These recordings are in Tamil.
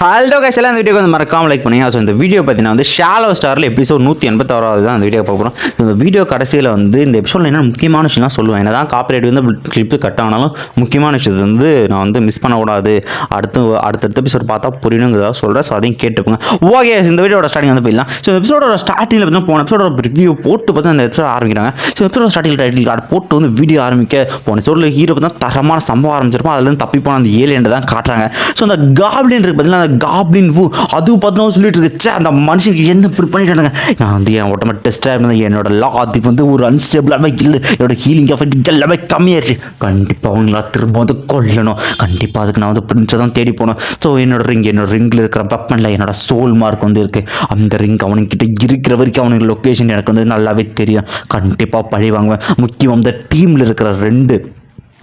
ஹால்டோ கைஸ் எல்லாம் வீடியோ வீடியோக்கு வந்து மறக்காம லைக் பண்ணுங்க. ஸோ இந்த வீடியோ பார்த்தீங்கன்னா வந்து ஷாலோ ஸ்டாரில் எபிசோட் நூற்றி எண்பத்தாறாவது தான் அந்த வீடியோ போகிறோம் இந்த வீடியோ கடைசியில் வந்து இந்த எபிசோடில் என்ன முக்கியமான விஷயம்லாம் சொல்லுவேன். என்ன தான் காப்பிரைட் வந்து கிளிப்பு கட் ஆனாலும் முக்கியமான விஷயத்தை வந்து நான் வந்து மிஸ் பண்ணக்கூடாது. அடுத்து அடுத்தடுத்த எபிசோட் பார்த்தா புரியணுங்கிறதா சொல்கிறேன் ஸோ அதையும் கேட்டுப்போங்க ஓகே இந்த வீடியோட ஸ்டார்டிங் வந்து போயிடலாம். ஸோ எபிசோடோட ஸ்டார்டிங்கில் பார்த்தீங்கன்னா போன எபிசோட ரிவ்யூ போட்டு பார்த்து அந்த எபிசோட ஆரம்பிக்கிறாங்க. ஸோ எபிசோட ஸ்டார்டிங் டைட்டில் கார்டு போட்டு வந்து வீடியோ ஆரம்பிக்க போன எபிசோடில் ஹீரோ பார்த்தா தரமான சம்பவம் ஆரம்பிச்சிருப்போம் அதுலேருந்து தப்பி போன அந்த ஏலியன் தான் காட்டுறாங்க. ஸோ அந்த காப்ளின் இருக்கு பார்த்தீங்கன்னா அந்த காப்ளின் வூ அது பார்த்தோம் சொல்லிட்டு இருக்கு. சே அந்த மனுஷனுக்கு என்ன ப்ரிப் பண்ணிட்டானுங்க? நான் வந்து என் உடம்பு டெஸ்ட்டாக இருந்தது என்னோட லா வந்து ஒரு அன்ஸ்டேபிளாகவே இல்லை. என்னோட ஹீலிங் எஃபெக்ட் எல்லாமே கம்மியாயிருச்சு கண்டிப்பாக அவங்களா திரும்ப வந்து கொல்லணும். கண்டிப்பாக அதுக்கு நான் வந்து பிரிஞ்சை தான் தேடி போகணும். ஸோ என்னோட ரிங் என்னோட ரிங்கில் இருக்கிற வெப்பனில் என்னோட சோல் மார்க் வந்து இருக்குது அந்த ரிங் அவனுக்கிட்ட இருக்கிற வரைக்கும் அவனுக்கு லொக்கேஷன் எனக்கு வந்து நல்லாவே தெரியும். கண்டிப்பாக பழி வாங்குவேன். முக்கியம் அந்த டீமில் இருக்கிற ரெண்டு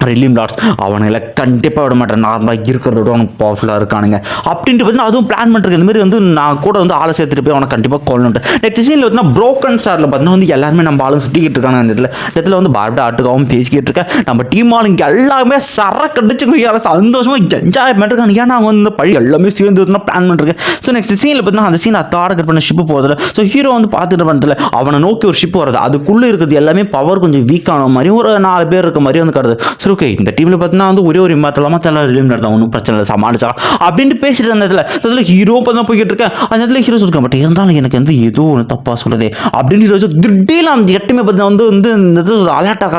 ரிலீம் லாட்ஸ் அவனுங்களை கண்டிப்பாக விட மாட்டேன். நார்மலாக இருக்கிறத விட அவனுக்கு பவர்ஃபுல்லாக இருக்கானுங்க. அப்படின்ட்டு பார்த்தீங்கன்னா அதுவும் பிளான் பண்ணுறது இந்த மாதிரி வந்து நான் கூட வந்து ஆளை சேர்த்துட்டு போய் அவனை கண்டிப்பாக கொல்லணுட்டு நெக்ஸ்ட் சீனில் பார்த்தீங்கன்னா ப்ரோக்கன் ஸ்டாரில் பார்த்தீங்கன்னா வந்து எல்லாருமே நம்ம ஆளுங்க சுற்றிக்கிட்டு இருக்காங்க அந்த இடத்துல இந்த இடத்துல வந்து பார்டா ஆட்டுக்காகவும் பேசிக்கிட்டு இருக்கேன். நம்ம டீம் ஆளுங்க எல்லாருமே சரக்கு அடிச்சு குய்யால சந்தோஷமாக என்ஜாய் பண்ணிருக்காங்க ஏன்னா அவங்க வந்து இந்த பழி எல்லாமே சேர்ந்து பிளான் பண்ணிருக்கேன் ஸோ நெக்ஸ்ட் சீனில் பார்த்தீங்கன்னா அந்த சீன் அத்தாட கட் பண்ண ஷிப்பு போதில் ஸோ ஹீரோ வந்து பார்த்துட்டு பண்ணதில்ல அவனை நோக்கி ஒரு ஷிப் வருது அதுக்குள்ளே இருக்கிறது எல்லாமே பவர் கொஞ்சம் வீக்கான மாதிரி ஒரு நாலு பேர் இருக்க மாதிரி வந்து கருது சரி ஓகே இந்த டீமில் பார்த்தீங்கன்னா வந்து ஒரே ஒரு இம்மாற்றலாமா தெரியல ரிலீம் நடத்தா ஒன்றும் பிரச்சனை இல்லை. சமாளிச்சலாம் அப்படின்ட்டு பேசிட்டு அந்த இடத்துல அதில் ஹீரோ பார்த்தா போய்கிட்டு இருக்கேன். அந்த இடத்துல ஹீரோ சொல்லிருக்கேன் பட் இருந்தாலும் எனக்கு வந்து ஏதோ ஒன்று தப்பாக சொல்லுது. அப்படின்னு ஹீரோ திடீர்னு அந்த எட்டுமே பார்த்தீங்கன்னா வந்து வந்து இந்த இது அலர்ட் ஆக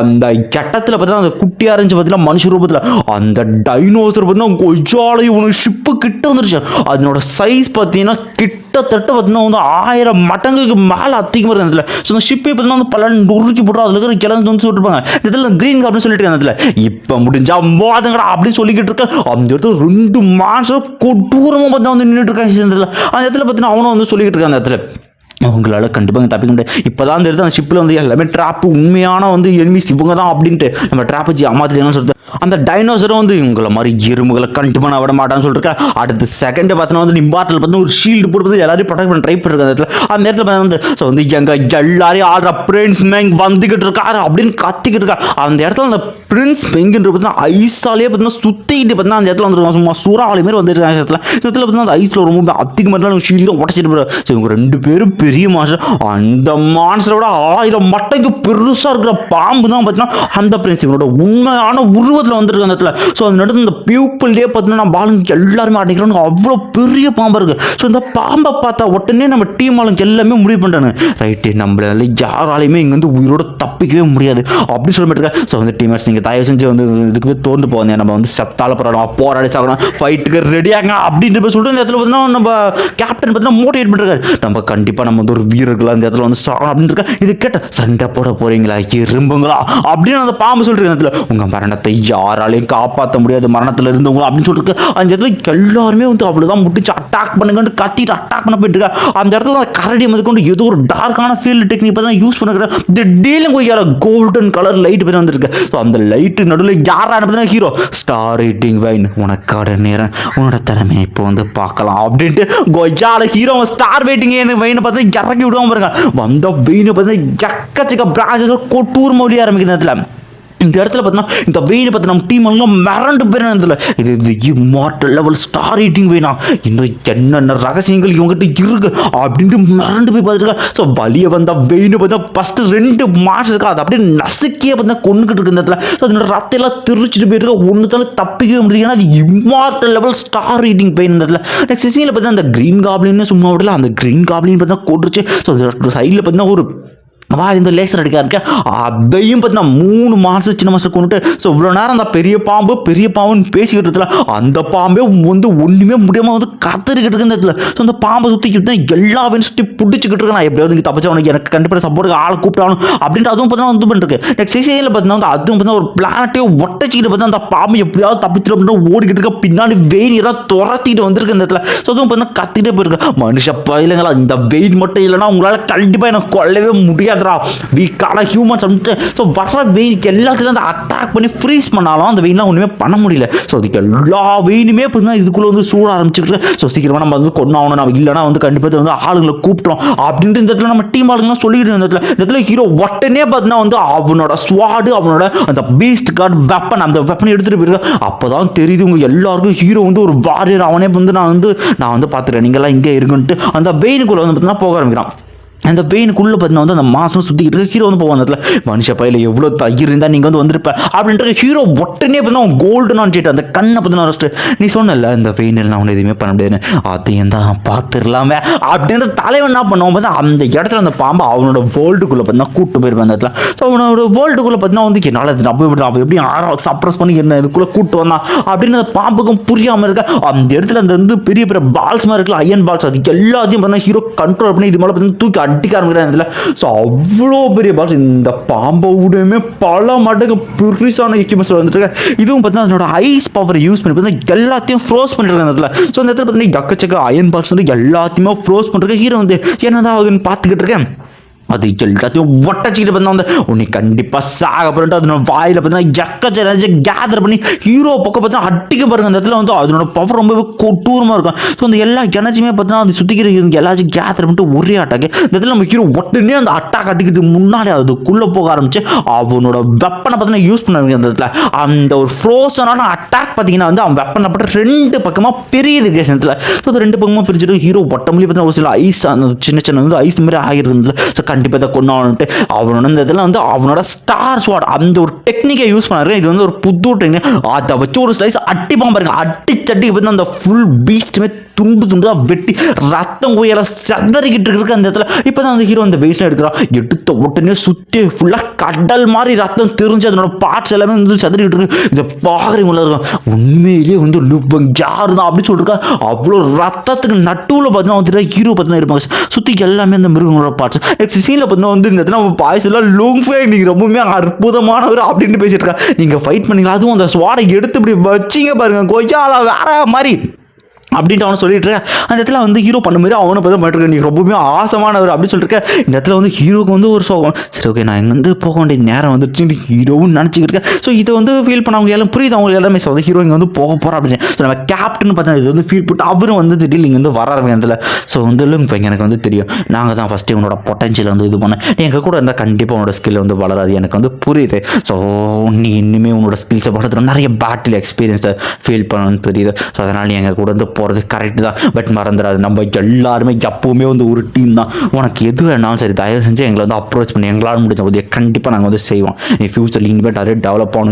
அந்த கெட்டத்தில் பார்த்தீங்கன்னா அந்த குட்டியாக இருந்துச்சு பார்த்தீங்கன்னா மனுஷ ரூபத்தில் அந்த டைனோசர் பார்த்தீங்கன்னா கொஜாலை ஒன்று ஷிப்பு கிட்ட வந்துருச்சு. அதனோட சைஸ் பார்த்தீங்கன்னா கிட்ட கிட்டத்தட்ட பார்த்தீங்கன்னா வந்து ஆயிரம் மடங்குக்கு மேலே அதிகமாக இருந்த அதில் ஸோ அந்த ஷிப்பே பார்த்தீங்கன்னா வந்து பல நொறுக்கி போட்டு அதில் இருக்கிற கிழங்கு வந்து சொல்லிருப்பாங்க இதில் கிரீன் அப்படின்னு சொல்லிட்டு இருக்காங்க அதில் இப்போ முடிஞ்சா மோதங்கடா அப்படின்னு சொல்லிக்கிட்டு இருக்கேன் அந்த இடத்துல ரெண்டு மாதம் கொடூரமாக பார்த்தா வந்து நின்றுட்டு இருக்காங்க இடத்துல. அந்த இடத்துல பார்த்தீங்கன்னா அவனும் வந்து சொல்லிக்கிட்டு இருக்கான் அந்த இடத்துல. அவங்களால கண்டிப்பாக தப்பிக்க முடியாது. இப்போ தான் தெரியுது அந்த ஷிப்பில் வந்து எல்லாமே ட்ராப்பு உண்மையான வந்து எனிமிஸ் இவங்க தான் அப்படின்ட்டு நம்ம ட்ராப் வச்சு அமாத்திட்டாங்கன்னு சொல்லிட்டு அந்த டைனோசரும் வந்து இவங்கள மாதிரி எறும்புகளை கண்டிப்பாக நான் விட மாட்டான்னு சொல்லிட்டு அடுத்த செகண்டை பார்த்தோன்னா வந்து நிம்பாட்டில் பார்த்து ஒரு ஷீல்டு போட்டு எல்லாரையும் ப்ரொடெக்ட் பண்ண ட்ரை பண்ணுறாங்க அந்த இடத்துல. அந்த இடத்துல பார்த்தா வந்து ஸோ வந்து எங்க எல்லாரையும் ஆடுற பிரின்ஸ் மேங் வந்துக்கிட்டு இருக்காரு அப்படின்னு கத்திக்கிட்டு இருக்கா. அந்த இடத்துல அந்த பிரின்ஸ் மெங்குன்ற பார்த்தீங்கன்னா ஐஸாலே பார்த்தீங்கன்னா சுற்றிக்கிட்டு பார்த்தீங்கன்னா அந்த இடத்துல வந்து சும்மா சூறாவளி மாதிரி வந்துருக்காங்க இடத்துல. இந்த இடத்துல பார்த்தீங்கன்னா அந்த ஐஸில் ரொம்ப அதிகமாக ஷீல்டும் உடச்சிட்டு போகிறேன் ஸோ இவங்க ரெண்டு பேரும் பெரிய மாஸ்டர் அந்த மான்ஸ்டரோட ஆயிரம் மட்டைக்கு பெருசாக இருக்கிற பாம்பு தான் பார்த்தீங்கன்னா அந்த பிரின்ஸ் இவனோட உண்மையான உருவத்தில் வந்துருக்கு அந்த இடத்துல. ஸோ அந்த இடத்துல இந்த பியூப்பிள்லேயே பார்த்தீங்கன்னா பாலுங்க எல்லாருமே அடிக்கிறாங்க அவ்வளோ பெரிய பாம்பு இருக்குது ஸோ இந்த பாம்பை பார்த்தா உடனே நம்ம டீம் ஆளுங்க எல்லாமே முடிவு பண்ணுறாங்க ரைட்டு நம்மளால யாராலையுமே இங்கே வந்து உயிரோட தப்பிக்கவே முடியாது. அப்படி சொல்ல மாட்டேங்க. ஸோ வந்து டீமர்ஸ் நீங்கள் தயவு செஞ்சு வந்து இதுக்கு போய் தோண்டு போவாங்க நம்ம வந்து செத்தால போராடணும் போராடி சாகணும். ஃபைட்டுக்கு ரெடியாங்க அப்படின்ற போய் சொல்லிட்டு இந்த இடத்துல பார்த்தீங்கன்னா நம்ம கேப்டன் பார்த்தீங்கன்னா மோட்டிவேட் பண்ணுறாரு நம்ம கண்டிப்பாக நம்ம வந்து ஒரு வீரர்களாக இந்த இடத்துல வந்து சாகணும் அப்படின்னு இருக்கா இது கேட்ட சண்டை போட போறீங்களா? இரும்புங்களா அப்படின்னு அந்த பாம்பு சொல்லிட்டு இடத்துல உங்கள் மரணத்தை யாராலையும் காப்பாற்ற முடியாது மரணத்தில் இருந்தவங்களா? அப்படின்னு சொல்லிட்டு அந்த இடத்துல எல்லாருமே வந்து அவ்வளோதான் முட்டிச்சு அட்டாக் பண்ணுங்கன்னு கத்திட்டு அட்டாக் பண்ண போயிட்டு இருக்கா. அந்த இடத்துல கரடி கரடி கொண்டு ஏதோ ஒரு டார்க்கான ஃபீல்டு டெக்னிக் தான் யூஸ் பண்ணுற திடீர்னு கொஞ்சம் கோல்டன் கலர் லைட் பேர் வந்திருக்கு. ஸோ அந்த லைட்டு நடுவில் யாரா பார்த்தீங்கன்னா ஹீரோ ஸ்டார் ரேட்டிங் வைன் உனக்கான நேரம் உன்னோட திறமையை இப்போ வந்து பார்க்கலாம். அப்படின்ட்டு கொய்யால ஹீரோ ஸ்டார் வெயிட்டிங் வெயினை பார்த்து இறக்கி விடுவான் பாருங்க வந்த வெயினை பார்த்தீங்கன்னா ஜக்கச்சக்க பிரான்சஸ் கொட்டூர் மொழி ஆரம்பிக்கிற நேரத்தில் இந்த இடத்துல பார்த்தீங்கன்னா இந்த வெயினை பார்த்து நம்ம டீம் எல்லாம் மிரண்டு பேர் இதில் இது இது இம்மார்டல் லெவல் ஸ்டார் ரேட்டிங் வேணா. இன்னும் என்னென்ன ரகசியங்கள் இவங்ககிட்ட இருக்கு அப்படின்ட்டு மிரண்டு போய் பார்த்துருக்கா. ஸோ வழியை வந்தால் வெயின்னு பார்த்தா ஃபஸ்ட்டு ரெண்டு மார்க்ஸ் இருக்கா? அது அப்படியே நசுக்கியே பார்த்தா கொண்டுகிட்டு இருக்கு இந்த இடத்துல. ஸோ அதோட ரத்தையெல்லாம் திருச்சிட்டு போயிருக்கா. ஒன்று தப்பிக்கவே முடியாது ஏன்னா அது immortal level star rating pain இந்த இடத்துல. நெக்ஸ்ட் சீனில் பார்த்தா அந்த க்ரீன் காப்ளின்னு சும்மா விடல. அந்த க்ரீன் காப்ளின் பார்த்தா கொட்டுருச்சு. ஸோ சைடில் பார்த்தீங்கன்னா ஒரு வா இந்த லேசர் அடிக்க இருக்க அதையும் பார்த்தீங்கன்னா மூணு மாதம் சின்ன மாதம் கொண்டுட்டு ஸோ இவ்வளோ நேரம் அந்த பெரிய பாம்பு பெரிய பாம்புன்னு பேசிக்கிட்டு இருக்கல அந்த பாம்பே வந்து ஒன்றுமே முடியாமல் வந்து கத்தரிக்கிட்டு இருக்கு இந்த இடத்துல. ஸோ அந்த பாம்பை சுற்றிக்கிட்டு எல்லா வேணும் சுற்றி பிடிச்சிக்கிட்டு இருக்கேன் நான் எப்படியாவது இங்கே தப்பிச்சு எனக்கு கண்டிப்பாக சப்போர்ட்டுக்கு ஆளை கூப்பிட்டாலும் அப்படின்ட்டு அதுவும் பார்த்தீங்கன்னா வந்து பண்ணிருக்கு நெக்ஸ்ட் சிசிஐயில் பார்த்தீங்கன்னா வந்து அதுவும் பார்த்தீங்கன்னா ஒரு பிளானட்டே ஒட்டச்சிக்கிட்டு பார்த்தா அந்த பாம்பு எப்படியாவது தப்பிச்சிட்டு அப்படின்னு ஓடிக்கிட்டு இருக்க பின்னாடி வெயில் எதாவது துரத்திட்டு வந்திருக்கு இந்த இடத்துல. ஸோ அதுவும் பார்த்தீங்கன்னா கத்திட்டே போயிருக்கு. மனுஷ பயிலங்களா இந்த வெயில் மட்டும் இல்லைன்னா உங்களால் கண்டிப்பாக எனக்கு கொல்லவே முடியாது. முடியாதுடா வீக்கான ஹியூமன்ஸ் அப்படின்ட்டு ஸோ வர்ற வெயினுக்கு எல்லாத்துலேயும் அந்த அட்டாக் பண்ணி ஃப்ரீஸ் பண்ணாலும் அந்த வெயின்லாம் ஒன்றுமே பண்ண முடியல. ஸோ அதுக்கு எல்லா வெயினுமே பார்த்தீங்கன்னா இதுக்குள்ளே வந்து சூட ஆரம்பிச்சுக்கிட்டு ஸோ சீக்கிரமாக நம்ம வந்து கொண்டாகணும் நம்ம இல்லைனா வந்து கண்டிப்பாக வந்து ஆளுங்களை கூப்பிட்டோம் அப்படின்ட்டு இந்த இடத்துல நம்ம டீம் ஆளுங்கலாம் சொல்லிக்கிட்டு இந்த இடத்துல இந்த இடத்துல ஹீரோ உடனே பார்த்தீங்கன்னா வந்து அவனோட ஸ்வாடு அவனோட அந்த பீஸ்ட் கார்டு வெப்பன் அந்த வெப்பனை எடுத்துகிட்டு போயிருக்கு. அப்போ தான் தெரியுது உங்கள் எல்லாருக்கும் ஹீரோ வந்து ஒரு வாரியர் அவனே வந்து நான் வந்து நான் வந்து பார்த்துக்கிறேன். நீங்களாம் இங்கே இருக்குன்ட்டு அந்த வெயினுக்குள்ளே வந்து பார்த்தீங்கன்னா போக ஆரம்பிக்கிறான். அந்த வெயினுக்குள்ளே பார்த்தீங்கன்னா வந்து அந்த மாதம் சுற்றிக்கிட்டு இருக்க ஹீரோ வந்து போவான். அந்த இடத்துல மனுஷ பையில எவ்வளோ தயிர் இருந்தால் நீங்கள் வந்து வந்திருப்ப? அப்படின்ற ஹீரோ ஒட்டனே பார்த்தீங்கன்னா அவன் கோல்டு நான் அந்த கண்ணை பார்த்தீங்கன்னா ரெஸ்ட் நீ சொன்னல இந்த வெயின் எல்லாம் ஒன்று எதுவுமே பண்ண முடியாதுன்னு. அதையும் தான் பார்த்துடலாமே. அப்படின்ற தலைவன் என்ன பண்ணுவோம் பார்த்தா அந்த இடத்துல அந்த பாம்பை அவனோட வேர்ல்டுக்குள்ளே பார்த்தீங்கன்னா கூட்டு போயிருப்பேன் அந்த இடத்துல. ஸோ அவனோட வேர்ல்டுக்குள்ளே பார்த்தீங்கன்னா வந்து என்னால் இது நம்ப அப்போ எப்படி ஆறாம் சப்ரஸ் பண்ணி என்ன இதுக்குள்ளே கூட்டு வந்தான்? அப்படின்னு அந்த பாம்புக்கும் புரியாமல் இருக்க அந்த இடத்துல அந்த வந்து பெரிய பெரிய பால்ஸ் மாதிரி இருக்கலாம் அயன் பால்ஸ் அது எல்லாத்தையும் பார்த்தீங்கன்னா ஹீரோ கண்ட்ரோல் பண்ணி இது மேலே பார்த்தீங்கன்னா தூக்கி அடிக்க ஆரம்பிக்கிறாங்க இதில் ஸோ அவ்வளோ பெரிய பால்ஸ் இந்த பாம்பை விடவே பல மடங்கு பெருசான எக்யூப்மெண்ட்ஸ் வந்துட்டு இதுவும் பார்த்தீங்கன்னா அதனோட ஐஸ் பவரை யூஸ் பண்ணி பார்த்தீங்கன்னா எல்லாத்தையும் ஃப்ரோஸ் பண்ணிருக்காங்க அந்த இடத்துல. ஸோ அந்த இடத்துல பார்த்தீங்கன்னா எக்கச்சக்க அயன் பால்ஸ் வந்து எல்லாத்தையுமே ஃப்ரோஸ் பண்ணுறதுக்கு ஹீரோ வந்து என்னதான் ஆகுதுன்னு பார்த்துக்கிட்டு இருக்கேன். அது எல்லாத்தையும் ஒட்டச்சிக்கிட்டு பார்த்தா வந்து உன்னை கண்டிப்பாக சாக போறேன்ட்டு அதனோட வாயில் பார்த்தீங்கன்னா எக்கச்ச கேதர் பண்ணி ஹீரோ பக்கம் பார்த்தா அட்டிக்க பாருங்க. அந்த இடத்துல வந்து அதனோட பவர் ரொம்பவே கொட்டூரமாக இருக்கும். ஸோ அந்த எல்லா எனர்ஜியுமே பார்த்தீங்கன்னா அது சுற்றிக்கிற எல்லாத்தையும் கேதர் பண்ணிட்டு ஒரே அட்டாக்கு இந்த இடத்துல நம்ம ஹீரோ உடனே அந்த அட்டாக் அடிக்கிறதுக்கு முன்னாடி அதுக்குள்ளே போக ஆரம்பிச்சு அவனோட வெப்பனை பார்த்தீங்கன்னா யூஸ் பண்ணுவாங்க அந்த இடத்துல. அந்த ஒரு ஃப்ரோசனான அட்டாக் பார்த்தீங்கன்னா வந்து அவன் வெப்பனை போட்டு ரெண்டு பக்கமாக பெரியது கேஸ் ஸோ அது ரெண்டு பக்கமாக பிரிச்சுட்டு ஹீரோ ஒட்டமொழி பார்த்தீங்கன்னா ஒரு சில ஐஸ் அந்த சின்ன சின்ன வந்து ஐஸ் மாதிரி ஆகிருந்தது ஸோ கண்டிப்பாக இதை கொண்டாடணுன்ட்டு அவனோட இந்த இதில் வந்து அவனோட ஸ்டார் ஸ்வாட் அந்த ஒரு டெக்னிக்கை யூஸ் பண்ணாரு. இது வந்து ஒரு புது டெக்னிக் அதை வச்சு ஒரு ஸ்லைஸ் அட்டிப்பான் பாருங்க. அடிச்சட்டி வந்து அந்த ஃபுல் பீஸ்ட்டுமே துண்டு துண்டுதான் வெட்டி ரத்தம் குயல சதறிக்கிட்டு இருக்கு அந்த இடத்துல இப்போ தான் அந்த ஹீரோ அந்த வெயிட்ஸ்லாம் எடுக்கிறான். எடுத்த உடனே சுற்றி ஃபுல்லாக கடல் மாதிரி ரத்தம் தெரிஞ்சு அதனோட பார்ட்ஸ் எல்லாமே வந்து சதறிக்கிட்டு இருக்கு. இதை பார்க்குறீங்களா இருக்கும் உண்மையிலேயே வந்து லுவங் யார் தான் அப்படி சொல்லிருக்கா. அவ்வளோ ரத்தத்துக்கு நட்டுவில் பார்த்தீங்கன்னா வந்துட்டு ஹீரோ பார்த்தீங்கன்னா இருப்பாங்க. சுற்றி எல்லாமே அந்த மிருகங்களோட பார்ட்ஸ் நெக்ஸ்ட் சீனில் பார்த்தீங்கன்னா வந்து இந்த இடத்துல பாய்ஸ் எல்லாம் லூங் ஃபை நீங்கள் ரொம்பவுமே அற்புதமானவர் அப்படின்னு பேசிட்டு இருக்கா நீங்கள் ஃபைட் பண்ணீங்களா? அதுவும் அந்த ஸ்வாடை எடுத்து இப்படி வச்சிங்க பாருங்க. கொய்யாலா வேற மாதிரி. அப்படின்ட்டு அவனை சொல்லிட்டு இருக்கேன். அந்த இடத்துல வந்து ஹீரோ பண்ண மாதிரி அவனை பார்த்து பண்ணிட்டு நீ ரொம்பவுமே ஆசமானவர் அப்படின்னு சொல்லிட்டு இந்த இடத்துல வந்து ஹீரோக்கு வந்து ஒரு சோகம். சரி ஓகே நான் இங்கே வந்து போக வேண்டிய நேரம் வந்துருச்சு ஹீரோவும் நினச்சிக்கிட்டு இருக்கேன் ஸோ இதை வந்து ஃபீல் பண்ண அவங்க எல்லாம் புரியுது. அவங்க எல்லாமே ஸோ வந்து ஹீரோ இங்கே வந்து போக போகிறோம் அப்படின்னு. ஸோ நம்ம கேப்டன் பார்த்தா இது வந்து ஃபீல் போட்டு அவரும் வந்து திடீர்னு இங்கே வந்து வர ஆரம்பிங்க ஸோ வந்து இப்போ எனக்கு வந்து தெரியும். நாங்கள் தான் ஃபஸ்ட்டு உன்னோட பொட்டன்ஷியல் வந்து இது பண்ணேன் நீ எங்கள் கூட இருந்தால் கண்டிப்பாக உன்னோட ஸ்கில் வந்து வளராது. எனக்கு வந்து புரியுது. ஸோ நீ இன்னுமே உன்னோட ஸ்கில்ஸை வளர்த்துற. நிறைய பேட்டில் எக்ஸ்பீரியன்ஸை ஃபீல் பண்ணணும்னு தெரியுது ஸோ அதனால் நீ எங்கள் கூட வந்து போகிறது கரெக்ட் தான். பட் மறந்துடாது நம்ம எல்லாருமே எப்பவுமே வந்து ஒரு டீம் தான். உனக்கு எது வேணாலும் சரி தயவு செஞ்சு எங்களை வந்து அப்ரோச் பண்ணி. எங்களால் முடிஞ்ச உதவியை கண்டிப்பாக நாங்கள் வந்து செய்வோம். நீ ஃபியூச்சர் இனிமேல் நிறைய டெவலப் ஆகணும்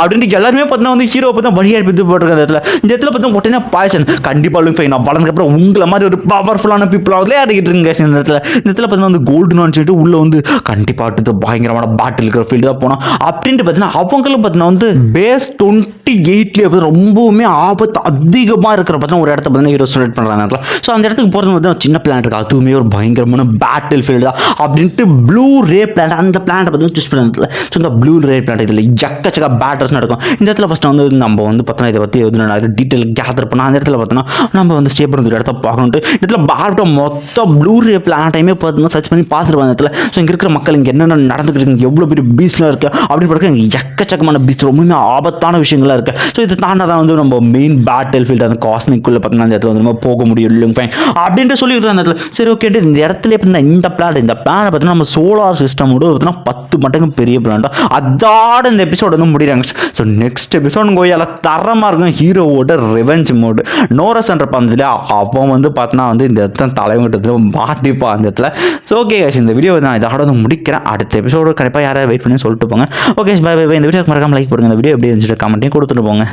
அப்படின்ட்டு எல்லாருமே பார்த்தீங்கன்னா வந்து ஹீரோ பார்த்தா வழியாக எடுத்து போட்டிருக்க இடத்துல. இந்த இடத்துல பார்த்தா உடனே பாய்சன் கண்டிப்பாக லுஃபை நான் வளர்ந்ததுக்கப்புறம் உங்களை மாதிரி ஒரு பவர்ஃபுல்லான பீப்புளாக விளையாடிக்கிட்டு இருங்க இந்த இடத்துல. இந்த இடத்துல பார்த்தீங்கன்னா வந்து கோல்டு நான் சொல்லிட்டு உள்ளே வந்து கண்டிப்பாக அடுத்து பயங்கரமான பாட்டில் இருக்கிற ஃபீல்டு தான் போனோம். அப்படின்ட்டு பார்த்தீங்கன்னா அவங்களும் பார்த்தீங்கன்னா வந்து பேஸ் டுவெண்ட்டி எயிட்லேயே வந்து ரொம்பவுமே ஆபத்து அதிகமாக இருக்கிற பார்த்தீங்கன்னா ஒரு இடத்த பார்த்தீங்கன்னா ஹீரோ செலக்ட் பண்ணுறாங்க ஸோ அந்த இடத்துக்கு போகிறது பார்த்தீங்கன்னா சின்ன பிளான் இருக்குது அதுவுமே ஒரு பயங்கரமான பேட்டில் ஃபீல்டு தான். அப்படின்ட்டு ப்ளூ ரே பிளான் அந்த பிளானை பார்த்தீங்கன்னா சூஸ் பண்ணதில்ல ஸோ இந்த ப்ளூ ரே பிளான் இதில் எக்கச்சக்க பேட்டர்ஸ் நடக்கும். இந்த இடத்துல ஃபஸ்ட்டு வந்து நம்ம வந்து பார்த்தோன்னா இதை பற்றி எதுவும் நிறைய டீட்டெயில் கேதர் பண்ணால் அந்த இடத்துல பார்த்தோன்னா நம்ம வந்து ஸ்டே பண்ணுற இடத்த பார்க்கணுன்ட்டு இடத்துல பார்ட்ட மொத்த ப்ளூ ரே பிளானட்டையுமே பார்த்தீங்கன்னா சர்ச் பண்ணி பார்த்துட்டு வந்த இடத்துல ஸோ இங்கே இருக்கிற மக்கள் இங்கே என்னென்ன நடந்துக்கிட்டு இருக்கு எவ்வளோ பெரிய பீச்லாம் இருக்குது அப்படின்னு பார்க்க இங்கே எக்கச்சக்கமான பீச் ரொம்பவுமே ஆபத்தான விஷயங்களாக இருக்குது ஸோ இது தாண்டா தான் வந்து நம்ம மெயின் பேட்டில் ஃபீல்டு அந்த காஸ்மிக்குள்ளே பார்த்தீங்கன்னா அந்த இடத்துல வந்து நம்ம போக முடியும் இல்லைங்க ஃபைன் அப்படின்ட்டு சொல்லிட்டு அந்த இடத்துல சரி ஓகே இந்த இடத்துல பார்த்தீங்கன்னா இந்த பிளான் இந்த பிளானை பார்த்தீங்கன்னா நம்ம சோலார் சிஸ்டமோட பார்த்தீங்கன்னா பத்து மடங்கு பெரிய பிளான் அதோட இந்த எபிசோட் வந்து முடிகிறாங்க ஸோ நெக்ஸ்ட் எபிசோட் கோயால தரமாக இருக்கும் ஹீரோவோட ரிவெஞ்ச் மோடு நோரஸ் என்ற பந்தத்தில் அவன் வந்து பார்த்தோன்னா வந்து இந்த இடத்துல தலைவங்கிட்டத்தில் மாட்டிப்பான் அந்த இடத்துல. ஸோ ஓகே இந்த வீடியோ நான் இதோட வந்து முடிக்கிறேன். அடுத்த எபிசோடு கண்டிப்பாக யாராவது வெயிட் பண்ணி சொல்லிட்டு போங்க. ஓகே பை பை இந்த வீடியோக்கு மறக்காம லைக் போடுங்க. இந்த வீடியோ எப்படி இருந்துச்சு கமெண்ட்டையும் கொடுத்துட்டு போங்க.